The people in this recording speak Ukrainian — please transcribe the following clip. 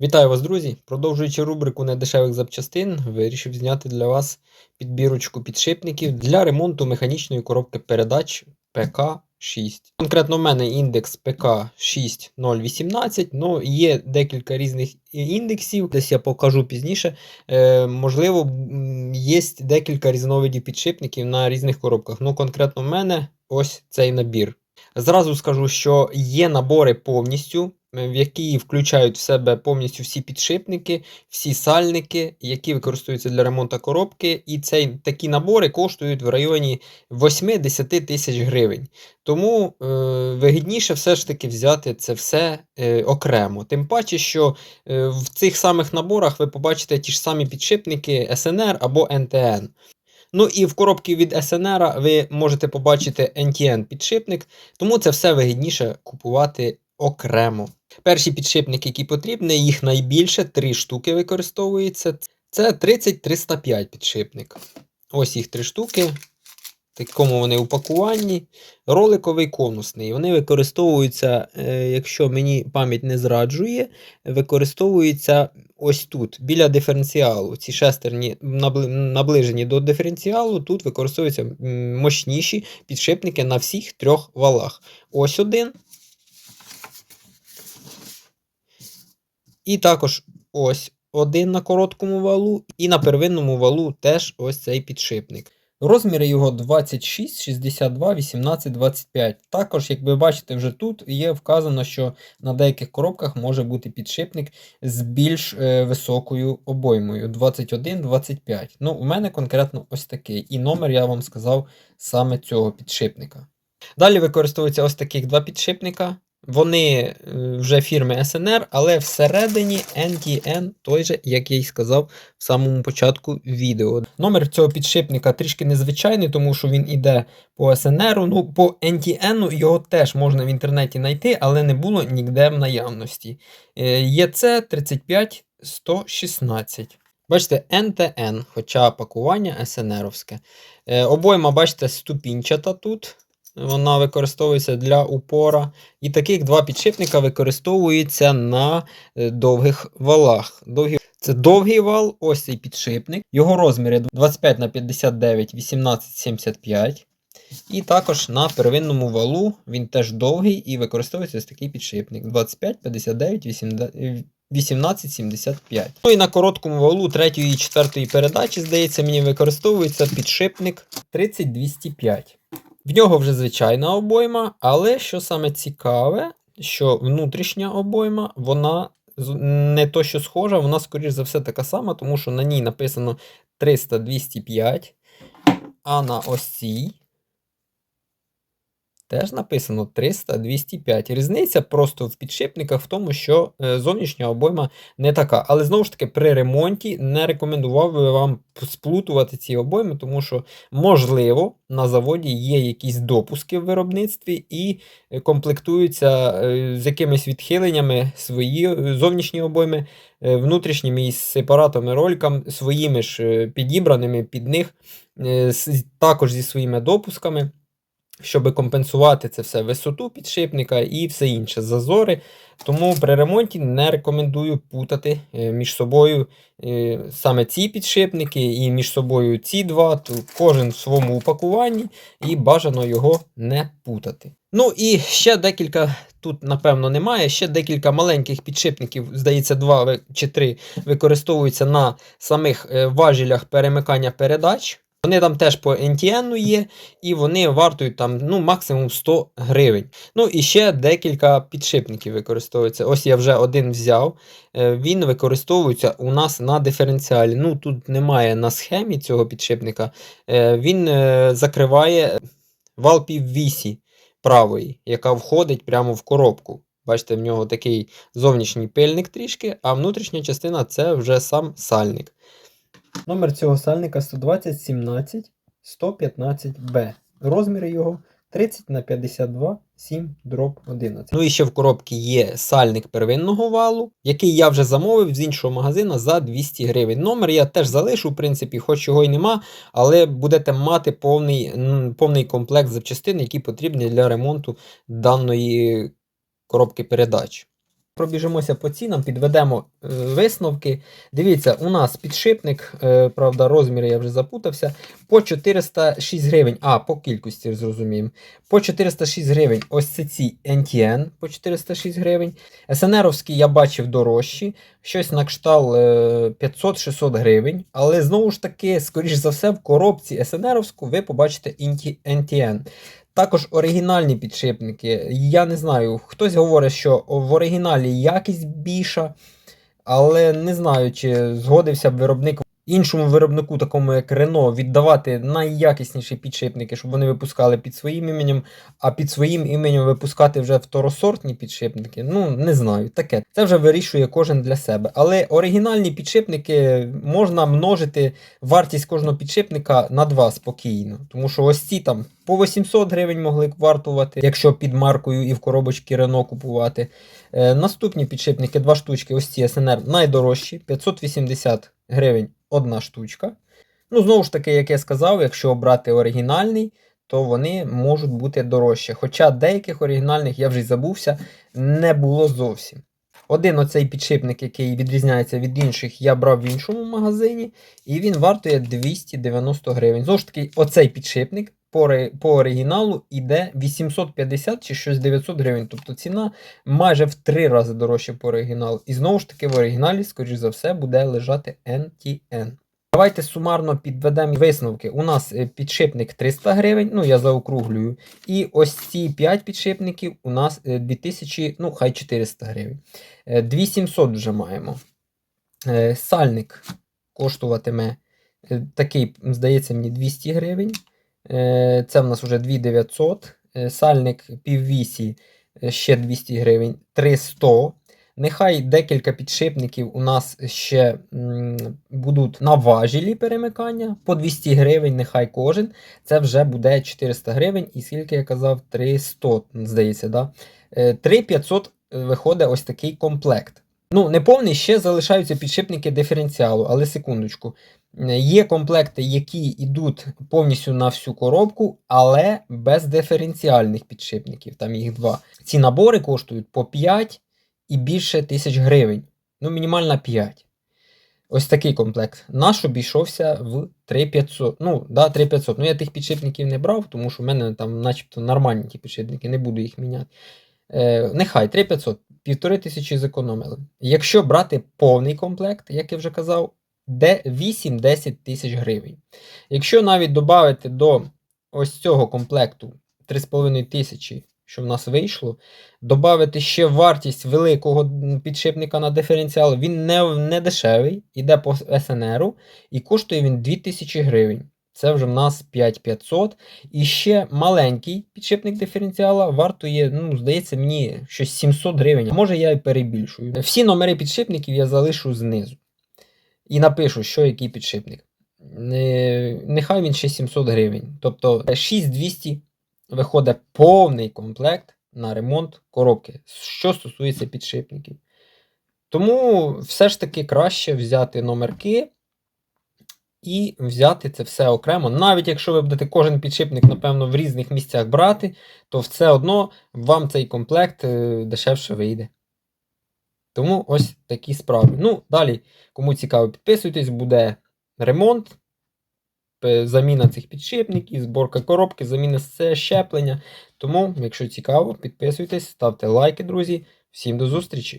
Вітаю вас, друзі! Продовжуючи рубрику недешевих запчастин, вирішив зняти для вас підбірочку підшипників для ремонту механічної коробки передач ПК6. Конкретно в мене індекс ПК6018, ну є декілька різних індексів, десь я покажу пізніше. Е, можливо, є декілька різновидів підшипників на різних коробках. Ну, конкретно в мене ось цей набір. Зразу скажу, що є набори повністю, в які включають в себе повністю всі підшипники, всі сальники, які використовуються для ремонту коробки. І цей, такі набори коштують в районі 8-10 тисяч гривень. Тому е, вигідніше все ж таки взяти це все е, окремо. Тим паче, що е, в цих самих наборах ви побачите ті ж самі підшипники SNR або NTN. Ну і в коробці від SNR ви можете побачити NTN підшипник, тому це все вигідніше купувати окремо. Перші підшипники, які потрібні, їх найбільше, три штуки використовується. Це 30-305 підшипник. Ось їх три штуки. В такому вони упакуванні. Роликовий конусний. Вони використовуються, е, якщо мені пам'ять не зраджує, використовуються ось тут, біля диференціалу. Ці шестерні наближені до диференціалу. Тут використовуються мощніші підшипники на всіх трьох валах. Ось один. І також ось один на короткому валу, і на первинному валу теж ось цей підшипник. Розміри його 26, 62, 18, 25. Також, як ви бачите, вже тут є вказано, що на деяких коробках може бути підшипник з більш е, високою обоймою 21-25. Ну, у мене конкретно ось такий. І номер я вам сказав саме цього підшипника. Далі використовуються ось таких два підшипника. Вони е, вже фірми SNR, але всередині NTN, той же, як я й сказав в самому початку відео. Номер цього підшипника трішки незвичайний, тому що він іде по SNR. Ну, по NTN його теж можна в інтернеті знайти, але не було ніде в наявності. Е, ЄЦ 35116. Бачите, NTN, хоча пакування SNR-овське. Е, Обойма, бачите, ступінчата тут. Вона використовується для упора. І таких два підшипника використовуються на е, довгих валах. Це довгий вал, ось цей підшипник. Його розміри 25 на 59, 18, 75. І також на первинному валу він теж довгий і використовується ось такий підшипник 25, 59, 18, 75. Ну і на короткому валу третьої і четвертої передачі, здається, мені використовується підшипник 30205. В нього вже звичайна обойма, але що саме цікаве, що внутрішня обойма, вона не то, що схожа, вона, скоріш за все, така сама, тому що на ній написано 300-205, а на ось цій теж написано 300-205. Різниця просто в підшипниках в тому, що е, зовнішня обойма не така. Але знову ж таки, при ремонті не рекомендував би вам сплутувати ці обойми, тому що, можливо, на заводі є якісь допуски в виробництві і е, комплектуються е, з якимись відхиленнями свої зовнішні обойми, внутрішніми із сепаратами ролькам, своїми ж підібраними під них, також зі своїми допусками щоб компенсувати це все висоту підшипника і все інше зазори. Тому при ремонті не рекомендую путати е, між собою е, саме ці підшипники і між собою ці два. Кожен в своєму упакуванні і бажано його не путати. Ну і ще декілька. Тут, напевно, немає. Ще декілька маленьких підшипників, здається, два чи три використовуються на самих е, важелях перемикання передач. Вони там теж по NTN є, і вони вартують там ну, максимум 100 гривень. Ну і ще декілька підшипників використовуються. Ось я вже один взяв. Е, Він використовується у нас на диференціалі. Ну тут немає на схемі цього підшипника. Е, Він е, закриває вал піввісі правої, яка входить прямо в коробку. Бачите, в нього такий зовнішній пильник трішки, а внутрішня частина це вже сам сальник. Номер цього сальника 120 17 115 b Розміри його 30 на 52 7 дроб 11. Ну і ще в коробці є сальник первинного валу, який я вже замовив з іншого магазина за 200 гривень. Номер я теж залишу, в принципі, хоч його й нема, але будете мати повний, повний комплект запчастин, які потрібні для ремонту даної коробки передач. Пробіжимося по цінам, підведемо е, висновки. Дивіться, у нас підшипник, е, правда, розміри я вже запутався, по 406 гривень. А, по кількості зрозуміємо. По 406 гривень ось це ці NTN по 406 гривень. СНРовські я бачив дорожчі, щось на кшталт е, 500-600 гривень. Але знову ж таки, скоріш за все, в коробці СНРовську ви побачите NTN. Також оригінальні підшипники. Я не знаю, хтось говорить, що в оригіналі якість більша, але не знаю, чи згодився б виробник іншому виробнику, такому як Renault, віддавати найякісніші підшипники, щоб вони випускали під своїм іменем, а під своїм іменем випускати вже второсортні підшипники. Ну, не знаю, таке. Це вже вирішує кожен для себе. Але оригінальні підшипники можна множити вартість кожного підшипника на 2 спокійно. Тому що ось ці там по 800 гривень могли вартувати, якщо під маркою і в коробочці Renault купувати. Е, наступні підшипники, два штучки, ось ці СНР найдорожчі, 580 гривень одна штучка. Ну, знову ж таки, як я сказав, якщо обрати оригінальний, то вони можуть бути дорожче. Хоча деяких оригінальних, я вже й забувся, не було зовсім. Один оцей підшипник, який відрізняється від інших, я брав в іншому магазині, і він вартує 290 гривень. Знову ж таки, оцей підшипник по, по оригіналу йде 850 чи щось 900 гривень. Тобто ціна майже в три рази дорожча по оригіналу. І знову ж таки, в оригіналі, скоріш за все, буде лежати NTN. Давайте сумарно підведемо висновки. У нас е, підшипник 300 гривень, ну я заокруглюю. І ось ці 5 підшипників у нас е, 2000, ну хай 400 гривень. Е, 2700 вже маємо. Е, Сальник коштуватиме е, такий, здається, мені 200 гривень. Е, Це в нас вже 2900. Е, Сальник піввісі е, ще 200 гривень, 300. Нехай декілька підшипників у нас ще будуть на важілі перемикання по 200 гривень, нехай кожен. Це вже буде 400 гривень, і скільки я казав, 300, здається, да? Е, 3500 виходить ось такий комплект. Ну, не повний, ще залишаються підшипники диференціалу, але секундочку. Е, Є комплекти, які йдуть повністю на всю коробку, але без диференціальних підшипників. Там їх два. Ці набори коштують по 5 і більше тисяч гривень. Ну, мінімальна 5. Ось такий комплект. Наш обійшовся в 3500. Ну, да, 3500. Ну, я тих підшипників не брав, тому що в мене там, начебто, нормальні ті підшипники, не буду їх міняти. Е, нехай 3500, півтори тисячі зекономили. Якщо брати повний комплект, як я вже казав, де 8-10 тисяч гривень. Якщо навіть додати до ось цього комплекту 3,5 тисячі, що в нас вийшло, додати ще вартість великого підшипника на диференціал, він не, не дешевий, іде по СНРу і коштує він 2000 гривень. Це вже в нас 5500. І ще маленький підшипник диференціала вартує, ну, здається, мені щось 700 гривень. Може я і перебільшую. Всі номери підшипників я залишу знизу. І напишу, що який підшипник. Е, Нехай він ще 700 гривень. Тобто 6200 виходить повний комплект на ремонт коробки, що стосується підшипників. Тому все ж таки краще взяти номерки і взяти це все окремо. Навіть якщо ви будете кожен підшипник, напевно, в різних місцях брати, то все одно вам цей комплект е, дешевше вийде. Тому ось такі справи. Ну, далі, кому цікаво, підписуйтесь, буде ремонт, заміна цих підшипників, зборка коробки, заміна все щеплення. Тому, якщо цікаво, підписуйтесь, ставте лайки, друзі. Всім до зустрічі!